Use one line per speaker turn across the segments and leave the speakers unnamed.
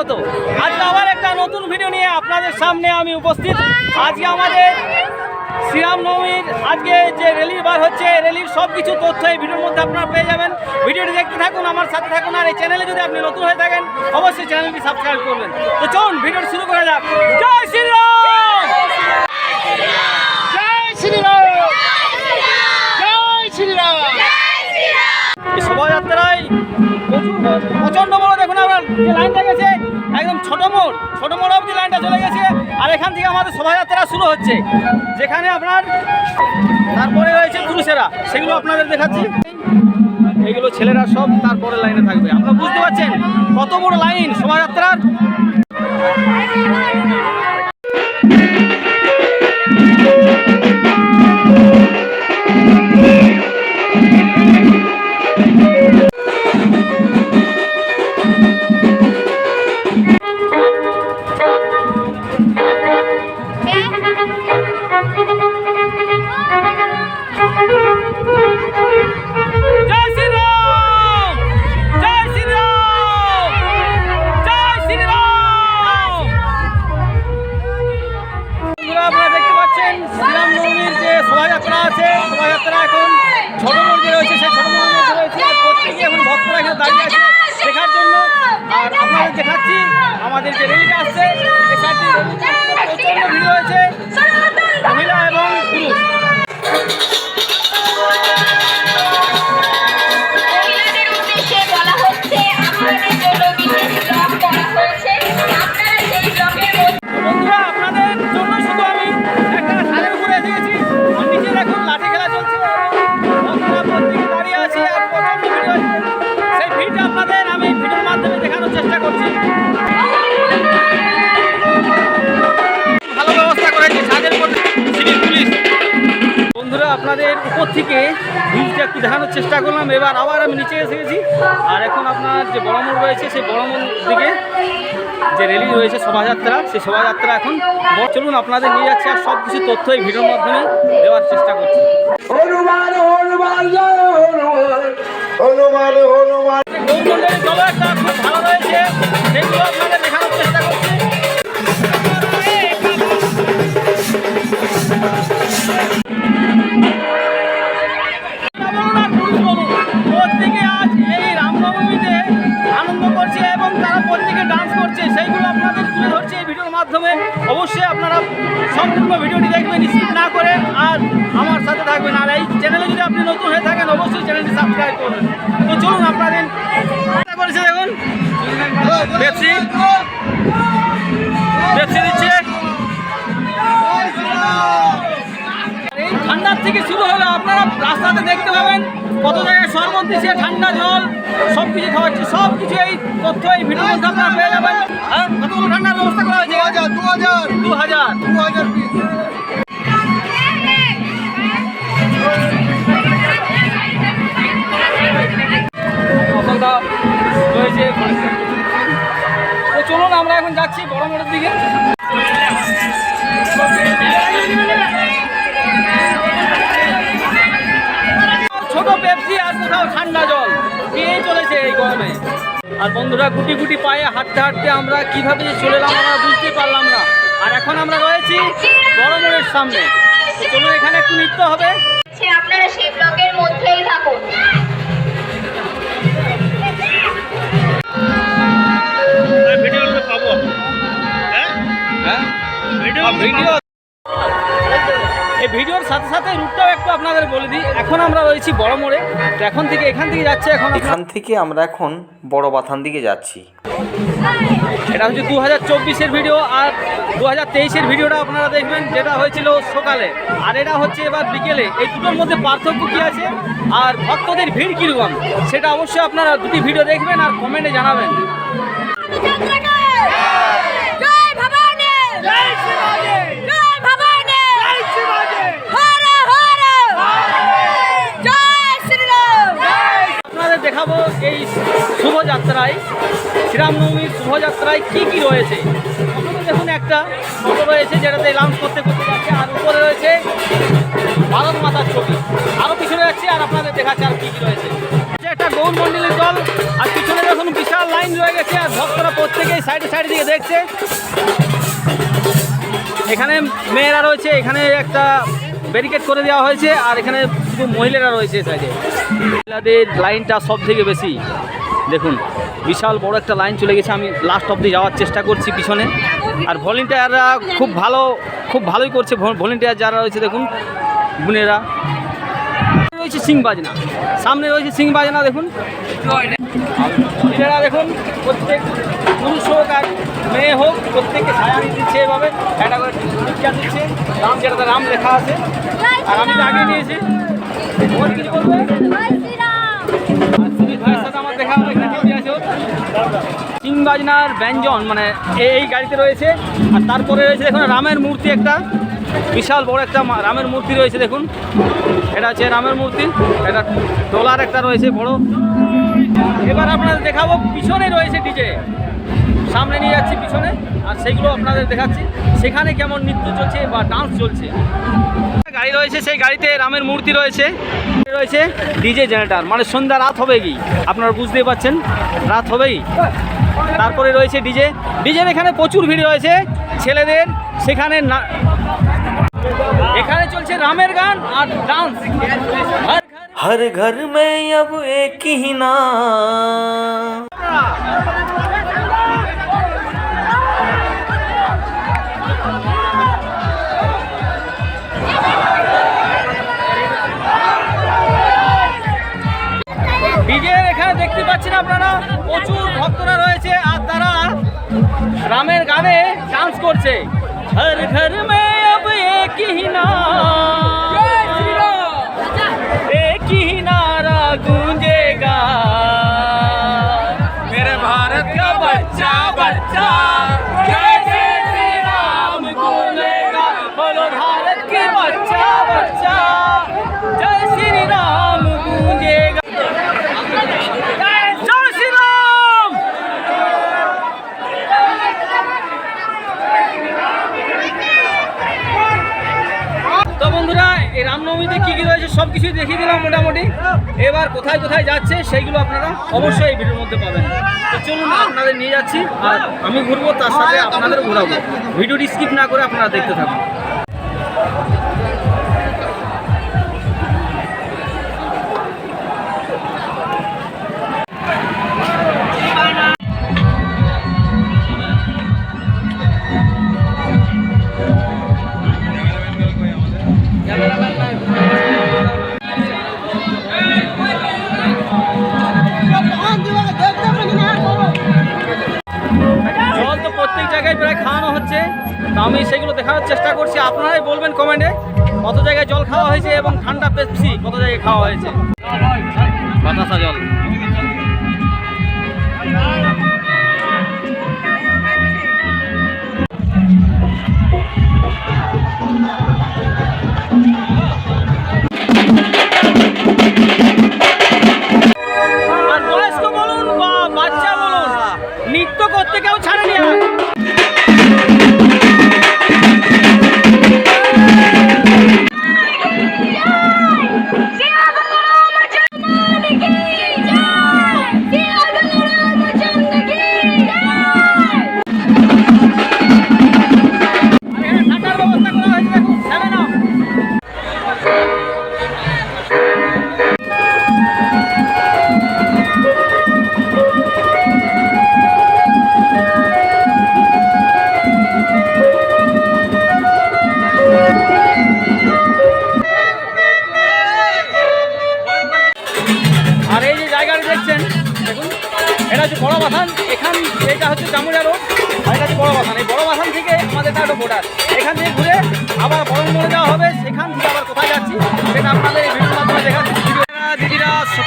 স্বাগত। আজকে আবার একটা নতুন ভিডিও নিয়ে আপনাদের সামনে আমি উপস্থিত। আজকে আমাদের শ্রীরামনবমীর আজকে যে র্যালি বার হচ্ছে র্যালির সব কিছু তথ্য এই ভিডিওর মধ্যে আপনারা পেয়ে যাবেন। ভিডিওটি দেখতে থাকুন, আমার সাথে থাকুন, আর এই চ্যানেলে যদি আপনি নতুন হয়ে থাকেন, অবশ্যই চ্যানেলটি সাবস্ক্রাইব করবেন। তো চলুন ভিডিওটি শুরু করা যাক। জয় শ্রীরাম! জয় শ্রীরাম! জয় শ্রীরাম! এই শোভাযাত্রায় প্রচণ্ড বড় দেখুন আপনার যে লাইনটা গেছে, একদম ছোট মোড় ছোট মোড় অবধি লাইনটা চলে গেছে আর এখান থেকে আমাদের শোভাযাত্রা শুরু হচ্ছে। যেখানে আপনার তারপরে রয়েছে পুরুষেরা সেগুলো আপনাদের দেখাচ্ছি। এগুলো ছেলেরা সব তারপরে লাইনে থাকবে। আপনারা বুঝতে পারছেন কত বড় লাইন শোভাযাত্রার? আপনাদের উপর থেকে ভিউজটা একটু দেখানোর চেষ্টা করলাম। এবার আবার আমি নিচে এসে গেছি। আর এখন আপনার যে বড় মোড় রয়েছে সেই বড় মোড় দিকে যে রেলি রয়েছে শোভাযাত্রা সেই শোভাযাত্রা এখন চলুন আপনাদের নিয়ে যাচ্ছে আর সব কিছু তথ্য এই ভিডিওর মাধ্যমে দেওয়ার চেষ্টা করছি। খুব ভালো রয়েছে। সেগুলো আপনাদের দেখানোর চেষ্টা রামনবমীতে আনন্দ করছে এবং তারা প্রত্যেকে ডান্স করছে। সেইগুলো আপনাদের তুলে ধরছে এই ভিডিওর মাধ্যমে। অবশ্যই আপনারা সম্পূর্ণ ভিডিওটি দেখবেন স্কিপ না করে আর আমার সাথে থাকবেন। আর এই চ্যানেলে যদি আপনি নতুন হয়ে থাকেন অবশ্যই চ্যানেলটি সাবস্ক্রাইব করবেন। তো চলুন আপনাদের করেছে দেখুন। পেপসি পেপসি দিচ্ছে। ঠান্ডার থেকে শুরু হলো আপনারা রাস্তাতে দেখতে পাবেন কত জায়গায় শরবত দিচ্ছে ঠান্ডা জল সব কিছু খাওয়াচ্ছে সব কিছু এই তথ্য এই মধ্যে আপনারা পেয়ে যাবেন। হ্যাঁ কতগুলো ঠান্ডার ব্যবস্থা করা হয়েছে?
দু হাজার
দু হাজার
দু হাজার
রয়েছে। তো চলুন আমরা এখন যাচ্ছি বড় মোড়ের দিকে। ঠান্ডা জল। পেয়ে চলেছে এই গরমে? আর বন্ধুরা গুটি গুটি পায়ে হাঁটতে হাঁটতে আমরা কীভাবে যে চলে এলাম আমরা বুঝতে পারলাম না। আর এখন আমরা রয়েছি বড় সামনে। তো চলুন এখানে একটু নৃত্য হবে।
আপনারা সেই ব্লগের মধ্যেই থাকুন।
হ্যাঁ হ্যাঁ? ভিডিও এই ভিডিওর সাথে সাথে রুটটাও একটু আপনাদের বলে দিই। এখন আমরা রয়েছি বড় মোড়ে। তো এখন থেকে এখান থেকে যাচ্ছে এখন
এখান থেকে আমরা এখন বড় বাথান দিকে যাচ্ছি।
এটা হচ্ছে দু হাজার চব্বিশের ভিডিও আর দু হাজার তেইশের ভিডিওটা আপনারা দেখবেন যেটা হয়েছিল সকালে। আর এটা হচ্ছে এবার বিকেলে। এই দুটোর মধ্যে পার্থক্য কী আছে? আর ভক্তদের ভিড় কীরকম? সেটা অবশ্যই আপনারা দুটি ভিডিও দেখবেন আর কমেন্টে জানাবেন। রয়ে গেছে আর ভক্তরা প্রত্যেকেই সাইডে সাইডে দিকে দেখছে। এখানে মেয়েরা রয়েছে, এখানে একটা ব্যারিকেড করে দেওয়া হয়েছে আর এখানে শুধু মহিলারা রয়েছে সাইডে মহিলাদের লাইনটা সব থেকে বেশি। দেখুন, বিশাল বড় একটা লাইন চলে গেছে, আমি লাস্ট অব্দি যাওয়ার চেষ্টা করছি পিছনে। আর ভলেন্টিয়াররা খুব ভালো, খুব ভালোই করছে ভলেন্টিয়ার যারা রয়েছে, দেখুন, বোনেরা। রয়েছে সিং বাজনা। সামনে রয়েছে সিং বাজনা, দেখুন। মহিলারা দেখুন, প্রত্যেক পুরুষ হোক আর মেয়ে হোক, প্রত্যেককে ছায়ানি দিচ্ছে এভাবে একটা করে টিকা দিচ্ছে রাম যেটাতে রাম লেখা আছে। আর আমি আগে নিয়েছি ওর কিছু ব্যঞ্জন মানে এই গাড়িতে রয়েছে। আর তারপরে রয়েছে, দেখুন, রামের মূর্তি একটা। বিশাল বড় একটা রামের মূর্তি রয়েছে, দেখুন। এটা হচ্ছে রামের মূর্তি, এটা ডলার একটা রয়েছে বড়। এবার আপনাদের দেখাবো, পিছনে রয়েছে ডিজে সামনে নিয়ে যাচ্ছি পিছনে, আর সেইগুলো আপনাদের দেখাচ্ছি। সেখানে কেমন নৃত্য চলছে বা ডান্স চলছে। গাড়ি রয়েছে, সেই গাড়িতে রামের মূর্তি রয়েছে। রয়েছে ডিজে জেনারেটার মানে সন্ধ্যা, রাত হবে কি? আপনারা বুঝতেই পারছেন রাত হবেই। তারপরে রয়েছে ডিজে ডিজের এখানে প্রচুর ভিড় রয়েছে, ছেলেদের, সেখানে এখানে চলছে রামের গান আর ডান্স। হর ঘর।
মে আব এক
বিজয়ের এখানে দেখতে পাচ্ছেন আপনারা প্রচুর ভক্তরা রয়েছে আর তারা রামের গানে ডান্স করছে। হর ঘর মে কি না দেখিয়ে দিলাম মোটামুটি। এবার কোথায় কোথায় যাচ্ছে সেইগুলো আপনারা অবশ্যই এই ভিডিওর মধ্যে পাবেন। তো চলুন আপনাদের নিয়ে যাচ্ছি, আর আমি ঘুরবো, তার সাথে আপনাদের ঘুরাবো। ভিডিওটি স্কিপ না করে আপনারা দেখতে থাকুন। তো আমি সেগুলো দেখানোর চেষ্টা করছি। আপনারাই বলবেন কমেন্টে কত জায়গায় জল খাওয়া হয়েছে এবং ঠান্ডা পেপসি, কত জায়গায় খাওয়া হয়েছে। বাতাসা জল। নৃত্য করতে কেউ ছাড়েনি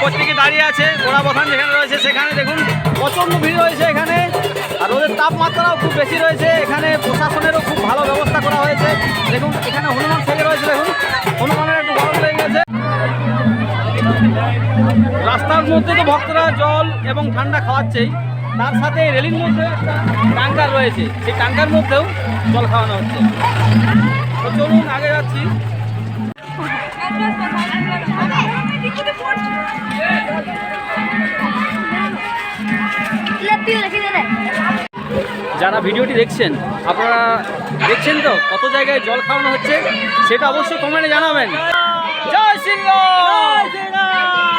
প্রত্যেকে দাঁড়িয়ে আছে গোড়া বাথান যেখানে রয়েছে, সেখানে দেখুন প্রচণ্ড ভিড় রয়েছে এখানে। আর ওদের তাপমাত্রাও খুব বেশি রয়েছে, এখানে প্রশাসনেরও খুব ভালো ব্যবস্থা করা হয়েছে। দেখুন, এখানে হনুমান থেকে রয়েছে, দেখুন, হনুমানের একটু গরম লেগে গেছে। রাস্তার মধ্যে তো ভক্তরা জল এবং ঠান্ডা খাওয়াচ্ছেই, তার সাথে রেলির মধ্যে একটা ট্যাঙ্কার রয়েছে, সেই ট্যাঙ্কার মধ্যেও জল খাওয়ানো হচ্ছে। তো চলুন, আগে যাচ্ছি। যারা ভিডিওটি দেখছেন, আপনারা দেখছেন তো কত জায়গায় জল খাওয়ানো হচ্ছে? সেটা অবশ্যই কমেন্টে জানাবেন। জয় শ্রীরাম! হরে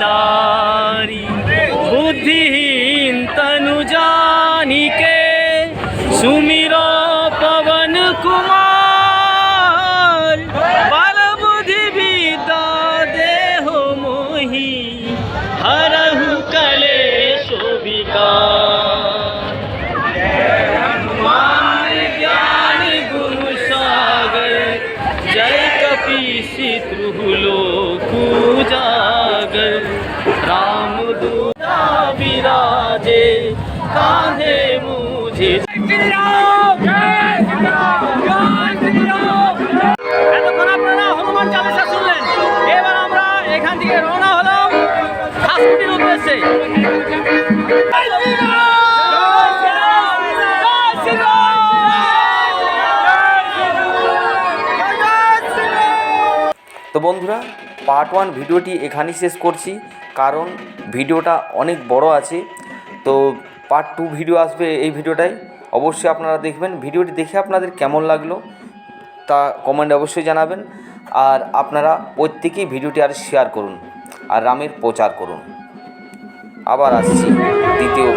फलचारी बुद्धिहीन तनु जानिके सुमिरो पवन कुमार बल बुद्धि विद्या देहो मोहि हरहु कलेश विकार मान ज्ञान गुरु सागर जय कपीसी लोक
তো বন্ধুরা পার্ট ওয়ান ভিডিওটি এখানেই শেষ করছি, কারণ ভিডিওটা অনেক বড় আছে। তো পার্ট টু ভিডিও আসবে এই ভিডিওটাই। অবশ্যই আপনারা দেখবেন। ভিডিওটি দেখে আপনাদের কেমন লাগল, তা কমেন্টে অবশ্যই জানাবেন। আর আপনারা প্রত্যেকেই ভিডিওটি আর শেয়ার করুন, আর রামের প্রচার করুন। আবার আসছি দ্বিতীয়